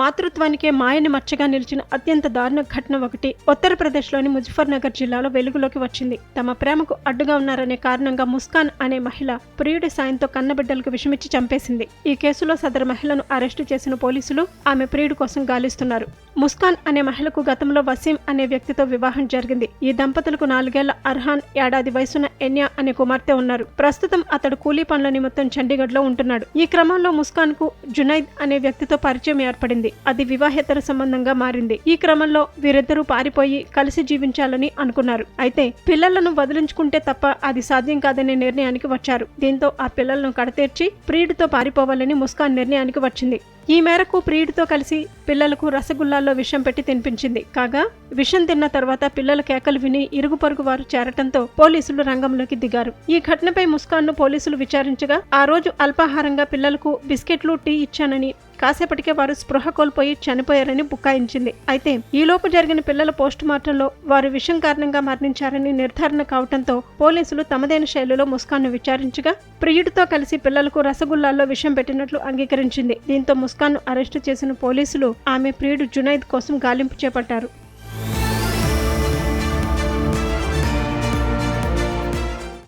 మాతృత్వానికే మాయని మచ్చగా నిలిచిన అత్యంత దారుణ ఘటన ఒకటి ఉత్తరప్రదేశ్లోని ముజఫర్నగర్ జిల్లాలో వెలుగులోకి వచ్చింది. తమ ప్రేమకు అడ్డుగా ఉన్నారనే కారణంగా ముస్కాన్ అనే మహిళ ప్రియుడి సాయంతో కన్నబిడ్డలకు విషమిచ్చి చంపేసింది. ఈ కేసులో సదరు మహిళను అరెస్టు చేసిన పోలీసులు ఆమె ప్రియుడి కోసం గాలిస్తున్నారు. ముస్కాన్ అనే మహిళకు గతంలో వసీం అనే వ్యక్తితో వివాహం జరిగింది. ఈ దంపతులకు నాలుగేళ్ళ అర్హాన్ ఏడాది వయసున్న ఎన్యా అనే కుమార్తె ఉన్నారు. ప్రస్తుతం అతడు కూలీ పనుల నిమిత్తం చండీగఢ్లో ఉంటున్నాడు. ఈ క్రమంలో ముస్కాన్కు జునైద్ అనే వ్యక్తితో పరిచయం ఏర్పడింది. అది వివాహేతర సంబంధంగా మారింది. ఈ క్రమంలో వీరిద్దరూ పారిపోయి కలిసి జీవించాలని అనుకున్నారు. అయితే పిల్లలను వదిలించుకుంటే తప్ప అది సాధ్యం కాదనే నిర్ణయానికి వచ్చారు. దీంతో ఆ పిల్లలను కడతీర్చి ప్రియుడితో పారిపోవాలని ముస్కాన్ నిర్ణయానికి వచ్చింది. ఈ మేరకు ప్రియుడితో కలిసి పిల్లలకు రసగుల్లాల్లో విషం పెట్టి తినిపించింది. కాగా విషం తిన్న తర్వాత పిల్లల కేకలు విని ఇరుగు పొరుగు వారు చేరటంతో పోలీసులు రంగంలోకి దిగారు. ఈ ఘటనపై ముస్కాన్ను పోలీసులు విచారించగా ఆ రోజు అల్పాహారంగా పిల్లలకు బిస్కెట్లు టీ ఇచ్చానని కాసేపటికే వారు స్పృహ కోల్పోయి చనిపోయారని బుకాయించింది. అయితే ఈలోపు జరిగిన పిల్లల పోస్ట్ మార్టంలో వారు విషం కారణంగా మరణించారని నిర్ధారణ కావడంతో పోలీసులు తమదైన శైలిలో ముస్కాన్ను విచారించగా ప్రియుడితో కలిసి పిల్లలకు రసగుల్లాల్లో విషం పెట్టినట్లు అంగీకరించింది. దీంతో ముస్కాన్ను అరెస్టు చేసిన పోలీసులు ఆమె ప్రియుడు జునైద్ కోసం గాలింపు చేపట్టారు.